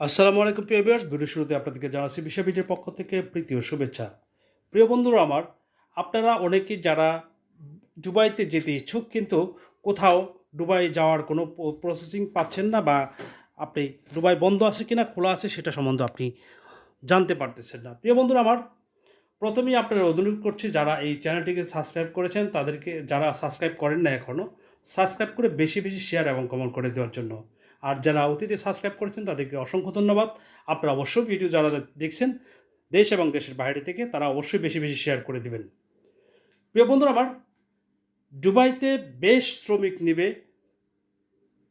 আসসালামু আলাইকুম, প্রিয় ভিউয়ার্স ভিডিও শুরুতে আপনাদেরকে জানাচ্ছি বিশ্ববিদ্যালয়ের পক্ষ থেকে প্রীতি ও শুভেচ্ছা। প্রিয় বন্ধুরা আমার, আপনারা অনেকেই যারা দুবাইতে যেতে ইচ্ছুক, কিন্তু কোথাও দুবাই যাওয়ার কোনো প্রসেসিং পাচ্ছেন না বা আপনি দুবাই বন্ধ আছে কিনা, খোলা আছে, সেটা সম্বন্ধে আপনি জানতে পারতেছেন না। প্রিয় বন্ধুরা আমার, প্রথমেই আপনারা অনুরোধ করছি, যারা এই চ্যানেলটিকে সাবস্ক্রাইব করেছেন, তাদেরকে, যারা সাবস্ক্রাইব করেন না এখনও সাবস্ক্রাইব করে বেশি বেশি শেয়ার এবং কমেন্ট করে দেওয়ার জন্য। আর যারা অতীতে সাবস্ক্রাইব করেছেন, তাদেরকে অসংখ্য ধন্যবাদ। আপনারা অবশ্যই ভিডিও যারা দেখছেন, দেশ এবং দেশের বাইরে থেকে, তারা অবশ্যই বেশি বেশি শেয়ার করে দিবেন। প্রিয় বন্ধুরা আমার, দুবাইতে বেশ শ্রমিক নিবে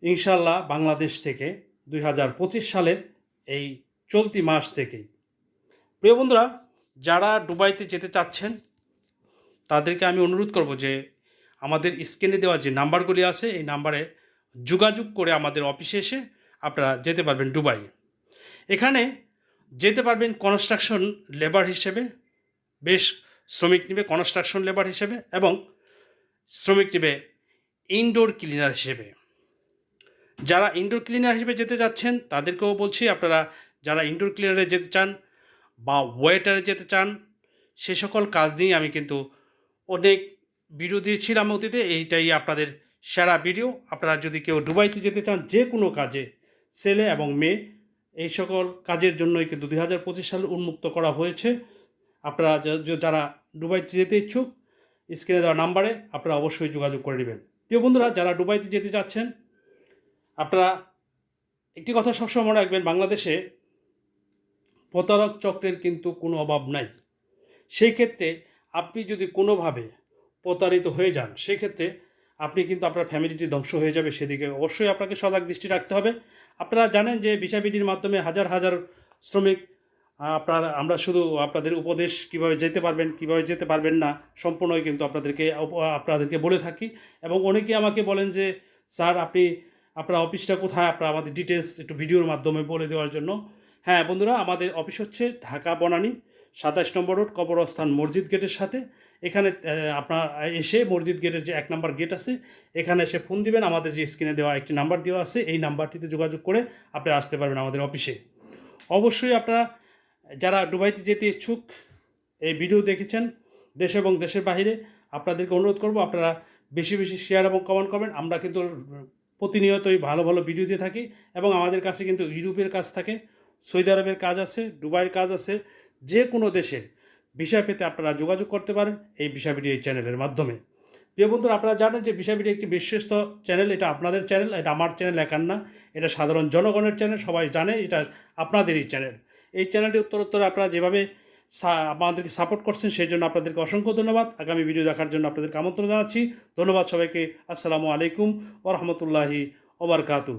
ইনশাল্লাহ বাংলাদেশ থেকে দুই হাজার পঁচিশ সালের এই চলতি মাস থেকেই প্রিয় বন্ধুরা, যারা দুবাইতে যেতে চাচ্ছেন, তাদেরকে আমি অনুরোধ করব যে, আমাদের স্ক্রিনে দেওয়া যে নাম্বারগুলি আছে, এই নাম্বারে যোগাযোগ করে আমাদের অফিসে এসে আপনারা যেতে পারবেন দুবাই। এখানে যেতে পারবেন কনস্ট্রাকশন লেবার হিসেবে, বেশ শ্রমিক নেবে কনস্ট্রাকশন লেবার হিসেবে এবং শ্রমিক নেবে ইনডোর ক্লিনার হিসেবে। যারা ইনডোর ক্লিনার হিসেবে যেতে যাচ্ছেন, তাদেরকেও বলছি আপনারা যারা ইনডোর ক্লিনারে যেতে চান বা ওয়েটারে যেতে চান, সে সকল কাজ নিয়ে আমি কিন্তু অনেক ভিডিও দিয়েছিলাম অতীতে, এইটাই আপনাদের সেরা ভিডিও। আপনারা যদি কেউ দুবাইতে যেতে চান, যে কোনো কাজে, ছেলে এবং মেয়ে, এই সকল কাজের জন্যই কিন্তু দুই হাজার পঁচিশ সালে উন্মুক্ত করা হয়েছে। আপনারা যারা দুবাইতে যেতে ইচ্ছুক, স্ক্রিনে দেওয়া নাম্বারে আপনারা অবশ্যই যোগাযোগ করে নেবেন। প্রিয় বন্ধুরা, যারা দুবাইতে যেতে চাচ্ছেন, আপনারা একটি কথা সবসময় মনে রাখবেন, বাংলাদেশে প্রতারক চক্রের কিন্তু কোনো অভাব নাই। সেই ক্ষেত্রে আপনি যদি কোনোভাবে প্রতারিত হয়ে যান সেক্ষেত্রে আপনি কিন্তু আপনার ফ্যামিলিটি ধ্বংস হয়ে যাবে সেদিকে অবশ্যই আপনাকে সজাগ দৃষ্টি রাখতে হবে। আপনারা জানেন যে বিষাবিডির মাধ্যমে হাজার হাজার শ্রমিক, আপনার, আমরা শুধু আপনাদের উপদেশ কীভাবে যেতে পারবেন, কীভাবে যেতে পারবেন না, সম্পূর্ণই কিন্তু আপনাদেরকে আপনাদেরকে বলে থাকি। এবং অনেকেই আমাকে বলেন যে, স্যার, আপনি, আপনার অফিসটা কোথায়? আপনার আমাদের ডিটেলস একটু ভিডিওর মাধ্যমে বলে দেওয়ার জন্য। হ্যাঁ বন্ধুরা, আমাদের অফিস হচ্ছে ঢাকা বনানী, সাতাশ নম্বর রোড, কবরস্থান মসজিদ গেটের সাথে। এখানে আপনার এসে মসজিদ গেটের যে এক নম্বর গেট আছে, এখানে এসে ফোন দিবেন। আমাদের যে স্ক্রিনে দেওয়া একটি নাম্বার দেওয়া আছে, এই নাম্বারটিতে যোগাযোগ করে আপনারা আসতে পারবেন আমাদের অফিসে। অবশ্যই আপনারা যারা দুবাইতে যেতে ইচ্ছুক, এই ভিডিও দেখেছেন, দেশ এবং দেশের বাইরে আপনাদেরকে অনুরোধ করব, আপনারা বেশি বেশি শেয়ার এবং কমেন্ট করবেন। আমরা কিন্তু প্রতিনিয়তই ভালো ভালো ভিডিও দিয়ে থাকি এবং আমাদের কাছে কিন্তু ইউরোপের কাজ থাকে সৌদি আরবের কাজ আছে দুবাইয়ের কাজ আছে, যে কোনো দেশের বিষয় পেতে আপনারা যোগাযোগ করতে পারেন এই বিষয় ভিডিও এই চ্যানেলের মাধ্যমে। প্রিয় বন্ধুরা, আপনারা জানেন যে বিষয় ভিডিও একটি বিশ্বস্ত চ্যানেল। এটা আপনাদের চ্যানেল, এটা আমার চ্যানেল একার না এটা সাধারণ জনগণের চ্যানেল, সবাই জানে এটা আপনাদেরই চ্যানেল। এই চ্যানেলটি উত্তরোত্তর আপনারা যেভাবে আমাদেরকে সাপোর্ট করছেন, সেই জন্য আপনাদেরকে অসংখ্য ধন্যবাদ। আগামী ভিডিও দেখার জন্য আপনাদেরকে আমন্ত্রণ জানাচ্ছি। ধন্যবাদ সবাইকে। আসসালামু আলাইকুম ও রহমতুল্লাহি ওবরকাতু